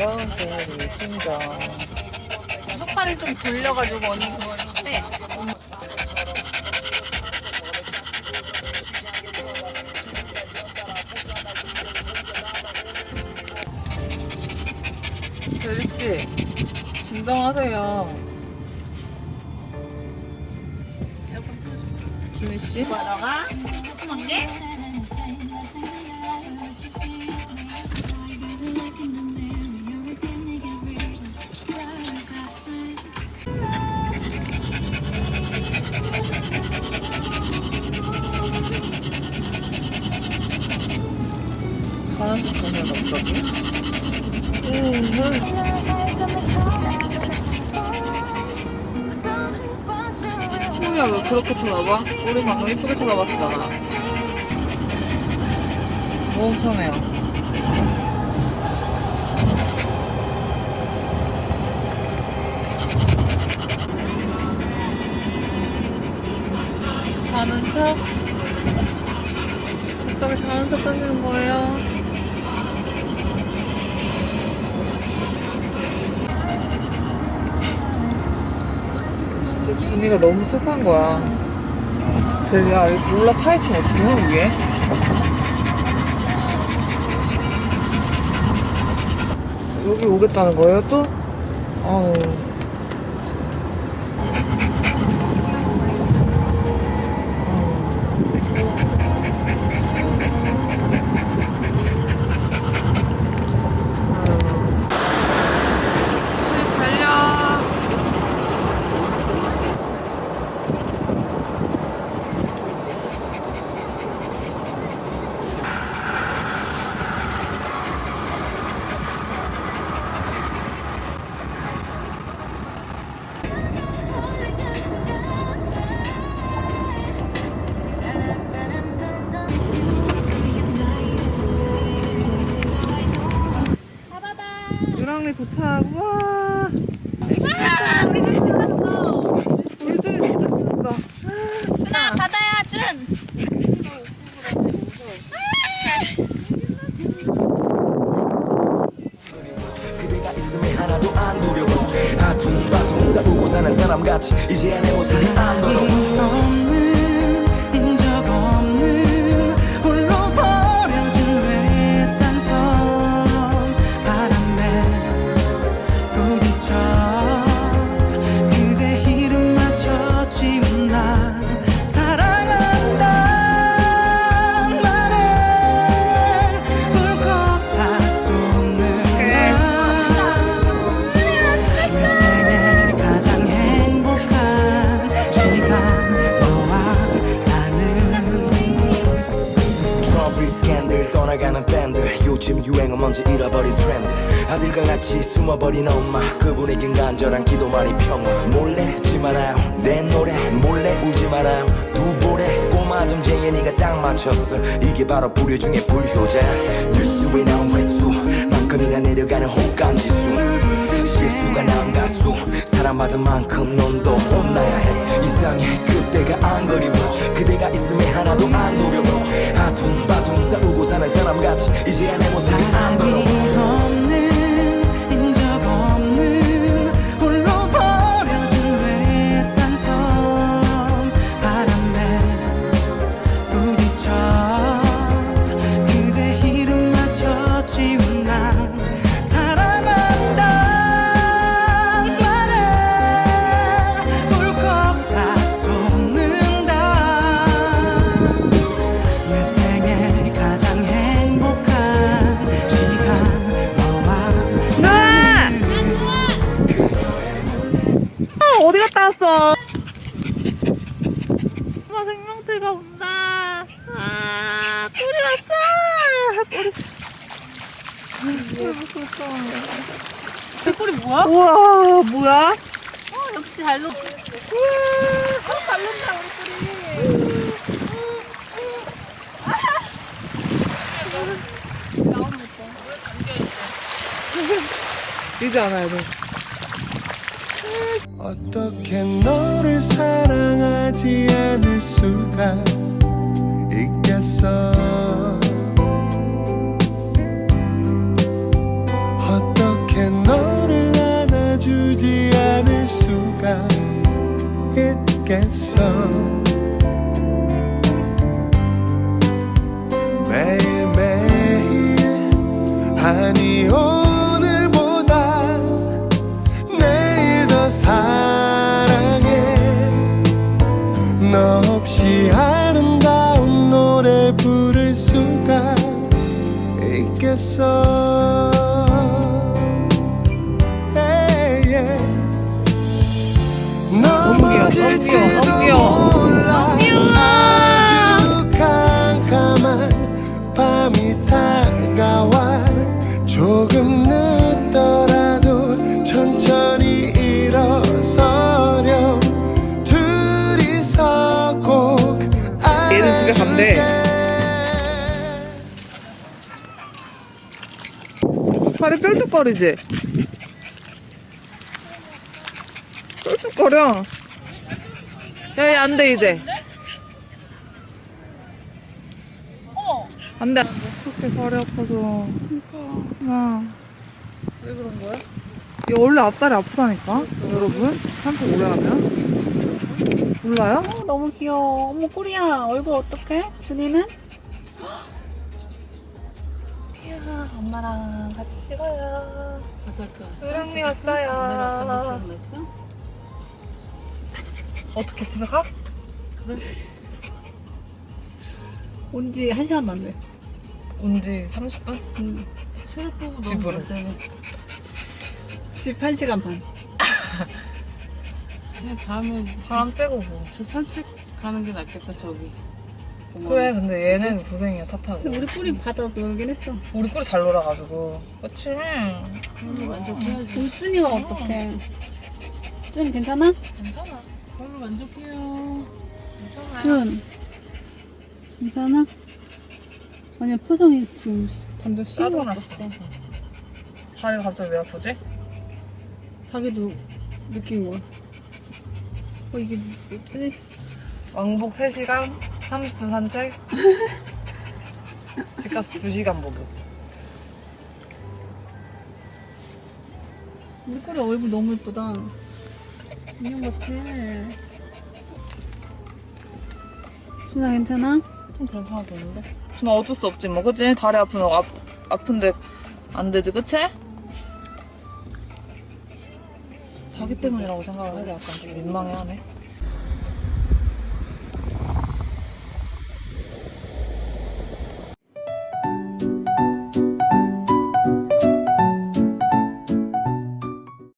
귀여운 개구리 진정. 속발을 좀 돌려가지고 언니 그거 했는데 대리씨, 진정하세요. 준희씨? 뭐하다가 조그만 게 형이야, 왜 그렇게 쳐다봐? 우리 방금 이쁘게 쳐다봤었잖아. 너무 편해요. 자는 척? 갑자기 자는 척 하시는 거예요? 진짜 준이가 너무 착한 거야. 쟤야 이렇게 올라타 있으면 어떻게 해, 위에? 여기 오겠다는 거예요, 또? 어우. 도착. 와. 우리 좀 신났어 우리 준이 진짜 신났어. 준아 바다야 준 그대가 있음에 하나도 안 두려워 아둥바둥 싸우고 사는 사람같이 이제야 내 모습이 떠나가는 팬들 요즘 유행어 먼저 잃어버린 트렌드. 아들과 같이 숨어버린 엄마. 그분에겐 간절한 기도만이 평화. 몰래 듣지 말아요. 내 노래 몰래 울지 말아요. 두 볼에 꼬마 점쟁이니가 딱 맞췄어. 이게 바로 불효 중에 불효자. 뉴스에 나온 횟수만큼이나 내려가는 호감지수. 실수가 난 가수. 사랑받은 만큼 넌더 혼나야 해. 이상해. 그때가 안 그리워. 그대가 있음에 하나도 안 두려워. 아둥바둥 싸우고 사 꿀 꼴이 뭐야? 우와, 뭐야? 어 역시 잘 녹. 이제 알아야 돼. 어떻게 너를 사랑하지 않을 수가 있겠어 있겠어. 매일매일 아니 오 넘어질지도 너무 귀여워. 몰라 아주 깜깜한 밤이 다가와 조금 늦더라도 천천히 일어서렴 둘이서 꼭 얘는 집에 간대. 팔이 쫄뚝거리지? 쫄뚝거려. 야, 얘안 돼, 이제. 어. 안 돼. 어떻게 발이 아파서. 야. 왜 그런 거야? 얘 원래 앞다리 아프다니까? 여러분? 한참 오래 하면? 몰라요? 어, 너무 귀여워. 어머 꼬리야 얼굴 어떡해? 준이는? 이야 엄마랑 같이 찍어요. 수령님 왔어요. 어 떻게 집에 가? 온지 한 시간도 안 돼. 온지 30분? 집으로. 집한 시간 반. 그냥 다음에 바람 쐬고 뭐. 저 산책 가는 게 낫겠다 저기 그래, 근데 얘는 고생이야, 차 타고. 근데 우리 뿌리 바다 놀긴 했어. 우리 꿀이 잘 놀아가지고. 그치? 오늘 만족해야지 우리 준이가 어떡해? 준 괜찮아? 괜찮아. 오늘 만족해요 준 괜찮아? 아니야 표정이 지금 반도. 씹어버렸어. 다리가 갑자기 왜 아프지? 자기도 느낀 거야. 어 이게 뭐지? 왕복 3시간, 30분 산책. 집 가서 2시간 보고. 우리 꼬리 얼굴 너무 예쁘다. 인형 같아. 준아 괜찮아? 좀 괜찮아 보이는데? 나 어쩔 수 없지 뭐 그치? 다리 아프면 아, 아픈데 안 되지 그치? 자기 때문이라고 생각을 해도 약간 좀 민망해하네